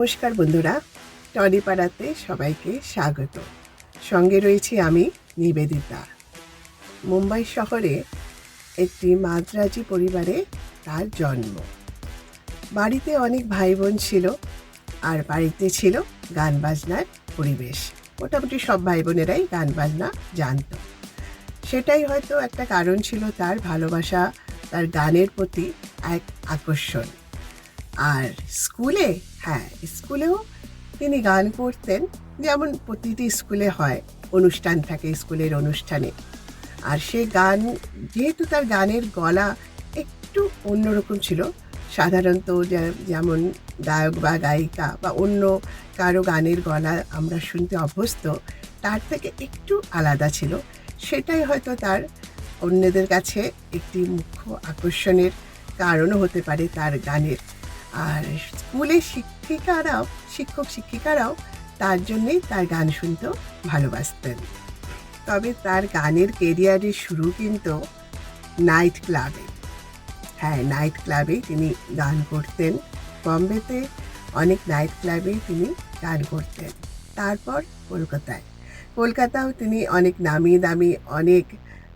নমস্কার বন্ধুরা টলিপাড়াতে সবাইকে স্বাগত। সঙ্গে রয়েছি আমি নিবেদিতা। মুম্বাই শহরে একটি মাদ্রাজি পরিবারে তার জন্ম। বাড়িতে অনেক ভাই বোন ছিল আর বাড়িতে ছিল গান বাজনার পরিবেশ। মোটামুটি সব ভাই বোনেরাই গান বাজনা জানতো। সেটাই হয়তো একটা কারণ ছিল তার ভালোবাসা, তার গানের প্রতি এক আকর্ষণ। আর স্কুলে হ্যাঁ স্কুলেও তিনি গান করতেন। যেমন প্রতিটি স্কুলে হয়, অনুষ্ঠান থাকে স্কুলের অনুষ্ঠানে। আর সে গান, যেহেতু তার গানের গলা একটু অন্যরকম ছিল, সাধারণত যেমন গায়ক বা গায়িকা বা অন্য কারও গানের গলা আমরা শুনতে অভ্যস্ত, তার থেকে একটু আলাদা ছিল। সেটাই হয়তো তার অন্যদের কাছে একটি মুখ্য আকর্ষণের কারণও হতে পারে তার গানের আর স্কুলের শিক্ষিকারাও, শিক্ষক শিক্ষিকারাও তার জন্যেই তার গান শুনতেও ভালোবাসতেন। তবে তার গানের কেরিয়ারের শুরু কিন্তু নাইট ক্লাবে হ্যাঁ নাইট ক্লাবে তিনি গান করতেন। বম্বেতে অনেক নাইট ক্লাবে তিনি গান করতেন। তারপর কলকাতায়। কলকাতাও তিনি অনেক নামি দামি অনেক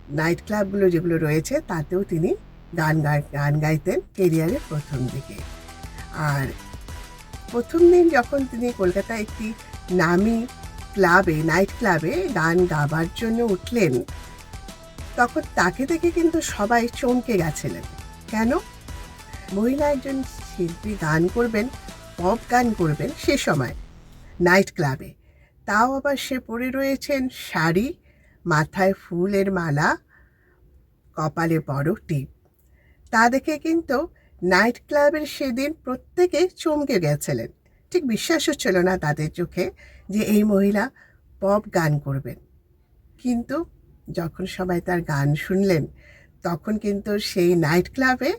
নাইট ক্লাবগুলো যেগুলো রয়েছে, তাতেও তিনি গান গান গাইতেন কেরিয়ারের প্রথম দিকে। আর প্রথম দিন যখন তিনি কলকাতায় একটি নামি ক্লাবে, নাইট ক্লাবে গান গাবার জন্য উঠলেন, তখন তাকে দেখে কিন্তু সবাই চমকে গেছিলেন। কেন? মহিলা একজন শিল্পী গান করবেন, পপ গান করবেন সে সময় নাইট ক্লাবে। তাও আবার সে পরে রয়েছেন শাড়ি, মাথায় ফুলের মালা, কপালে বড় টিপ। তা দেখে কিন্তু নাইট ক্লাবের সেদিন প্রত্যেকে চমকে গেছিলেন। ঠিক বিশ্বাস হচ্ছিল না তাদের চোখে যে এই মহিলা পপ গান করবেন। কিন্তু যখন সবাই তার গান শুনলেন, তখন কিন্তু সেই নাইট ক্লাবে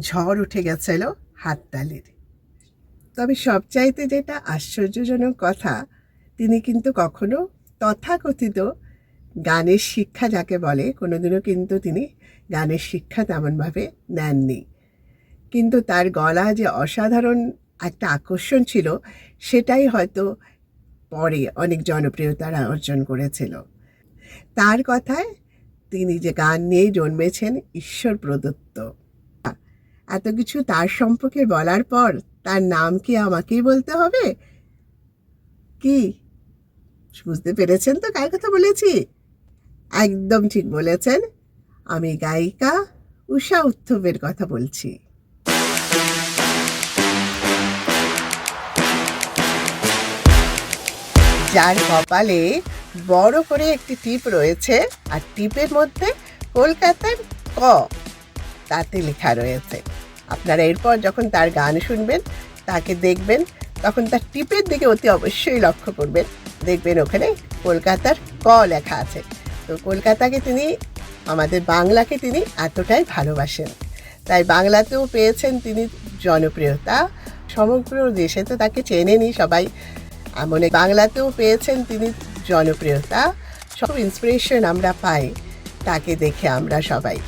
ঝড় উঠে গেছিল হাততালির। তবে সবচাইতে যেটা আশ্চর্যজনক কথা, তিনি কিন্তু কখনো তথাকথিত গানের শিক্ষা যাকে বলে, কোনোদিনও কিন্তু তিনি গানের শিক্ষা তেমনভাবে নেননি। কিন্তু তার গলা যে অসাধারণ একটা আকর্ষণ ছিল, সেটাই হয়তো পরে অনেক জনপ্রিয়তা অর্জন করেছিল। তার কথায় তিনি যে গান নিয়ে জন্মেছেন, ঈশ্বর প্রদত্ত। এত কিছু তার সম্পর্কে বলার পর তার নাম কি আমাকেই বলতে হবে? কি? বুঝতে পেরেছেন তো? কার কথা বলেছি। একদম ঠিক বলেছেন। আমি গায়িকা উষা উত্থবের কথা বলছি। যার কপালে বড় করে একটি টিপ রয়েছে, আর টিপের মধ্যে কলকাতার ক তাতে লেখা রয়েছে। আপনারা এরপর যখন তার গান শুনবেন, তাকে দেখবেন, তখন তার টিপের দিকে অতি অবশ্যই লক্ষ্য করবেন। দেখবেন ওখানে কলকাতার ক লেখা আছে। তো কলকাতাকে তিনি, আমাদের বাংলাকে তিনি এতটাই ভালোবাসেন। তাই বাংলাতেও পেয়েছেন তিনি জনপ্রিয়তা। সমগ্র দেশে তো তাকে চেনেনি সবাই। এমন বাংলাতেও পেয়েছেন তিনি জনপ্রিয়তা। সব ইন্সপিরেশন আমরা পাই, তাকে দেখে আমরা সবাই।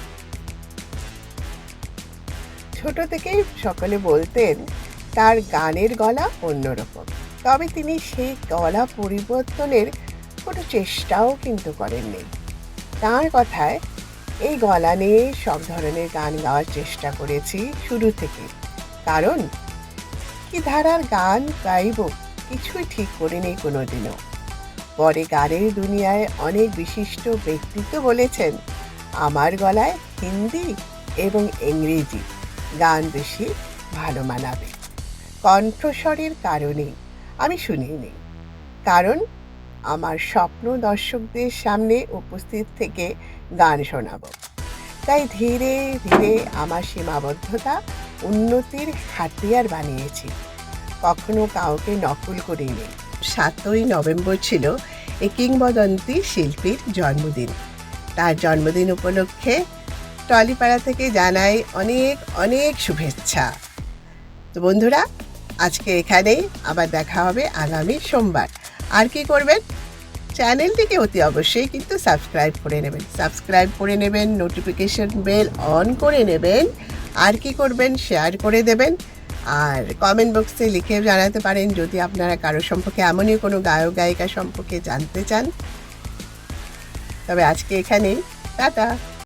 ছোট থেকেই সকলে বলতেন, তার গানের গলা অন্যরকম। তবে তিনি সেই গলা পরিবর্তনের কোনো চেষ্টাও কিন্তু করেননি। তার কথায়, এই গলা নিয়ে সব ধরনের গান গাওয়ার চেষ্টা করেছি শুরু থেকে কারণ, কি ধারার গান গাইব কিছুই ঠিক করিনি কোনোদিনও। পরে গানের দুনিয়ায় অনেক বিশিষ্ট ব্যক্তিত্ব বলেছেন, আমার গলায় হিন্দি এবং ইংরেজি গান বেশি ভালো মানাবে। কণ্ঠস্বরের কারণেই আমি শুনিনি। কারণ আমার স্বপ্ন দর্শকদের সামনে উপস্থিত থেকে গান শোনাবো। তাই ধীরে ধীরে আমার সীমাবদ্ধতা উন্নতির হাতিয়ার বানিয়েছি। কখনো কাউকে নকল করিনি। সাতই নভেম্বর ছিল এই কিংবদন্তি শিল্পীর জন্মদিন। তার জন্মদিন উপলক্ষে টলিপাড়া থেকে জানাই অনেক অনেক শুভেচ্ছা। তো বন্ধুরা, আজকে এখানেই আবার দেখা হবে আগামী সোমবার। আর কি করবেন? চ্যানেলটিকে অতি অবশ্যই কিন্তু সাবস্ক্রাইব করে নেবেন। সাবস্ক্রাইব করে নেবেন, নোটিফিকেশন বেল অন করে নেবেন, আর কি করবেন, শেয়ার করে দেবেন। আর কমেন্ট বক্সে লিখে জানাতে পারেন যদি আপনারা কারও সম্পর্কে এমনই কোনো গায়ক, গায়িকা সম্পর্কে জানতে চান। তবে আজকে এখানেই। টাটা।